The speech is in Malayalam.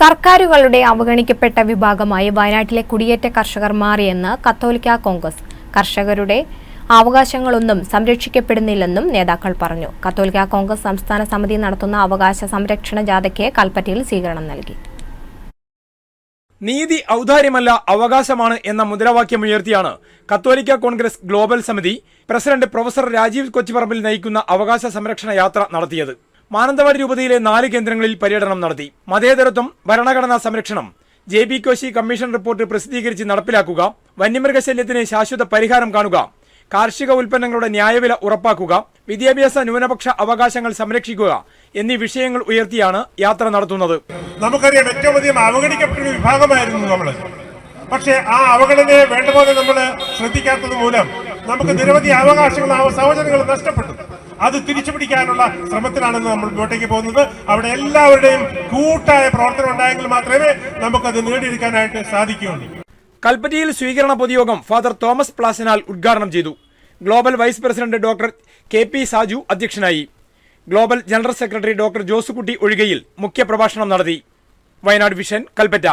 സർക്കാരുകളുടെ അവഗണിക്കപ്പെട്ട വിഭാഗമായി വയനാട്ടിലെ കുടിയേറ്റ കർഷകർ മാറിയെന്ന് കത്തോലിക്ക കോൺഗ്രസ്. കർഷകരുടെ അവകാശങ്ങളൊന്നും സംരക്ഷിക്കപ്പെടുന്നില്ലെന്നും നേതാക്കൾ പറഞ്ഞു. കത്തോലിക്ക കോൺഗ്രസ് സംസ്ഥാന സമിതി നടത്തുന്ന അവകാശ സംരക്ഷണ ജാഥയ്ക്ക് കൽപ്പറ്റയിൽ സ്വീകരണം നൽകി. നീതി ഔദാര്യമല്ല അവകാശമാണ് എന്ന മുദ്രാവാക്യം ഉയർത്തിയാണ് കത്തോലിക്ക കോൺഗ്രസ് ഗ്ലോബൽ സമിതി പ്രസിഡന്റ് പ്രൊഫസർ രാജീവ് കൊച്ചിപ്പറമ്പിൽ നയിക്കുന്ന അവകാശ സംരക്ഷണ യാത്ര നടത്തിയത്. മാനന്തവാടി രൂപതയിലെ നാല് കേന്ദ്രങ്ങളിൽ പര്യടനം നടത്തി. മതേതരത്വം ഭരണഘടനാ സംരക്ഷണം J B Koshy commission report പ്രസിദ്ധീകരിച്ച് നടപ്പിലാക്കുക വന്യമൃഗശല്യത്തിന് ശാശ്വത പരിഹാരം കാണുക കാർഷിക ഉൽപ്പന്നങ്ങളുടെ ന്യായവില ഉറപ്പാക്കുക വിദ്യാഭ്യാസ ന്യൂനപക്ഷ അവകാശങ്ങൾ സംരക്ഷിക്കുക എന്നീ വിഷയങ്ങൾ ഉയർത്തിയാണ് യാത്ര നടത്തുന്നത്. നമുക്കറിയാം ഏറ്റവും അധികം അവഗണിക്കപ്പെട്ട വിഭാഗമായിരുന്നു നമ്മൾ പക്ഷെ ആ അവഗണനയെ വേണ്ട പോലെ നമ്മൾ ശ്രദ്ധിക്കാത്തത് മൂലം നമുക്ക് നിരവധി അവകാശങ്ങളും ആ സൗകര്യങ്ങളും നഷ്ടപ്പെട്ടു. അത് തിരിച്ചു പിടിക്കാനുള്ള ശ്രമത്തിലാണെന്ന് നമ്മൾ മുന്നോട്ടേക്ക് പോകുന്നത്. അവിടെ എല്ലാവരുടെയും കൂട്ടായ പ്രവർത്തനം ഉണ്ടായെങ്കിൽ മാത്രമേ നമുക്കത് നേടിയെടുക്കാനായിട്ട് സാധിക്കുകയുള്ളൂ. കൽപ്പറ്റയിൽ സ്വീകരണ പൊതുയോഗം ഫാദർ തോമസ് പ്ലാസിനാൽ ഉദ്ഘാടനം ചെയ്തു. Global vice president doctor K P Saju അധ്യക്ഷനായി. Global general secretary doctor Josekutty Ozhikayil മുഖ്യപ്രഭാഷണം നടത്തി. വയനാട് വിഷൻ കൽപ്പറ്റ.